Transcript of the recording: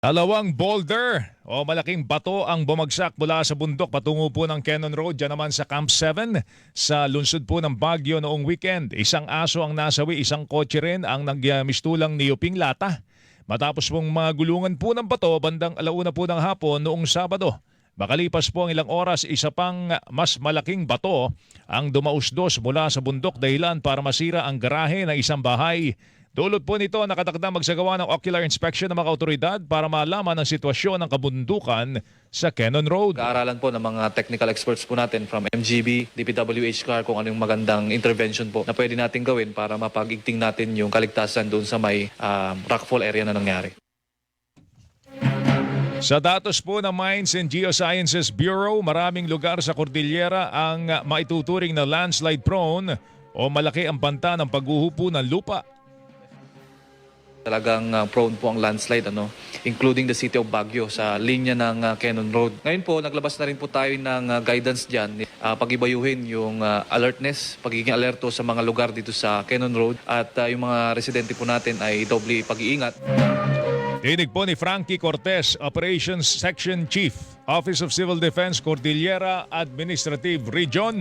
Dalawang boulder o malaking bato ang bumagsak mula sa bundok patungo po ng Cannon Road dyan naman sa Camp 7 sa lungsod po ng Baguio noong weekend. Isang aso ang nasawi, isang kotse rin ang nagmistulang niyuping lata. Matapos pong magulungan po ng bato bandang alauna po ng hapon noong Sabado. Makalipas po ang ilang oras, isa pang mas malaking bato ang dumausdos mula sa bundok dahilan para masira ang garahe ng isang bahay. Dulot po nito nakatakda magsagawa ng ocular inspection ng mga otoridad para malaman ang sitwasyon ng kabundukan sa Cannon Road. Kaaralan po ng mga technical experts po natin from MGB, DPWH CAR kung ano yung magandang intervention po na pwede natin gawin para mapagigting natin yung kaligtasan doon sa may um, rockfall area na nangyari. Sa datos po ng Mines and Geosciences Bureau, maraming lugar sa Cordillera ang maituturing na landslide prone o malaki ang banta ng paghuhupo ng lupa. Talagang uh, prone po ang landslide, ano, including the city of Baguio sa linya ng uh, Cannon Road. Ngayon po, naglabas na rin po tayo ng uh, guidance dyan, uh, pagibayuhin yung uh, alertness, pagiging alerto sa mga lugar dito sa Cannon Road at uh, yung mga residente po natin ay doble pag-iingat. Tinig po ni Frankie Cortez, Operations Section Chief, Office of Civil Defense, Cordillera Administrative Region.